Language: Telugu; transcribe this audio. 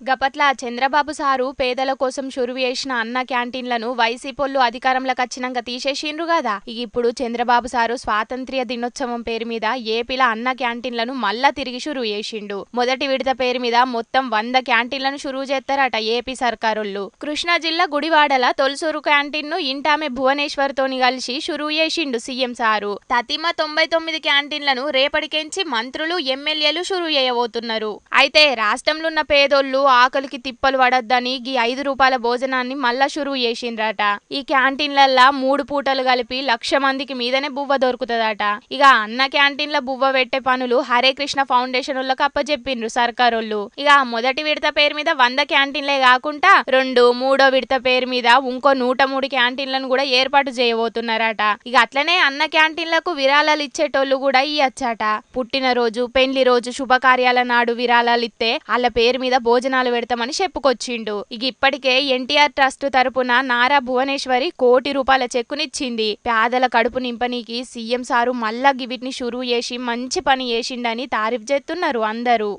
గపట్ల చంద్రబాబు సారు పేదల కోసం షురువు చేసిన అన్న క్యాంటీన్లను వైసీపోళ్ళు అధికారంలోకి వచ్చినాక తీసేసిండ్రు కదా. ఇప్పుడు చంద్రబాబు సారు స్వాతంత్ర్య దినోత్సవం పేరు మీద ఏపీలో అన్న క్యాంటీన్లను మళ్ళా తిరిగి షురువు చేసిండు. మొదటి విడత పేరు మీద మొత్తం వంద క్యాంటీన్లను షురువు చేస్తారట ఏపీ సర్కారోళ్ళు. కృష్ణా జిల్లా గుడివాడల తొలసూరు క్యాంటీన్ను ఇంటామె భువనేశ్వర్ తోని కలిసి షురువు చేసిండు సీఎం సారు. తతిమ తొంభై తొమ్మిది క్యాంటీన్లను రేపటికెంచి మంత్రులు ఎమ్మెల్యేలు షురువు చేయబోతున్నారు. అయితే రాష్ట్రంలో ఉన్న పేదోళ్ళు ఆకలికి తిప్పలు పడొద్దని గీ ఐదు రూపాయల భోజనాన్ని మళ్ళా షురువు చేసిండ్రట. ఈ క్యాంటీన్లల్లా మూడు పూటలు కలిపి లక్ష మందికి మీదనే బువ్వ దొరుకుతుందట. ఇక అన్న క్యాంటీన్ల బువ్వ పెట్టే పనులు హరే కృష్ణ ఫౌండేషన్ వాళ్ళకి అప్పచెప్పిండ్రు సర్కారోళ్ళు ఇక మొదటి విడత పేరు మీద వంద క్యాంటీన్లే కాకుండా రెండు మూడో విడత పేరు మీద ఇంకో నూట మూడు క్యాంటీన్లను కూడా ఏర్పాటు చేయబోతున్నారట. ఇక అట్లనే అన్న క్యాంటీన్లకు విరాళాలు ఇచ్చేటోళ్ళు కూడా ఇయ్యచ్చట. పుట్టినరోజు పెండ్లి రోజు శుభకార్యాల నాడు విరాళాలు ఇస్తే వాళ్ళ పేరు మీద భోజనం భోజనాలు పెడతామని చెప్పుకొచ్చిండు. ఇక ఇప్పటికే ఎన్టీఆర్ ట్రస్ట్ తరపున నారా భువనేశ్వరి కోటి రూపాయల చెక్కునిచ్చింది. పేదల కడుపు నింపనీకి సీఎం సారు మళ్ళా గివిటిని షురూ చేసి మంచి పని చేసిండని తారీఫ్ చేస్తున్నారు అందరూ.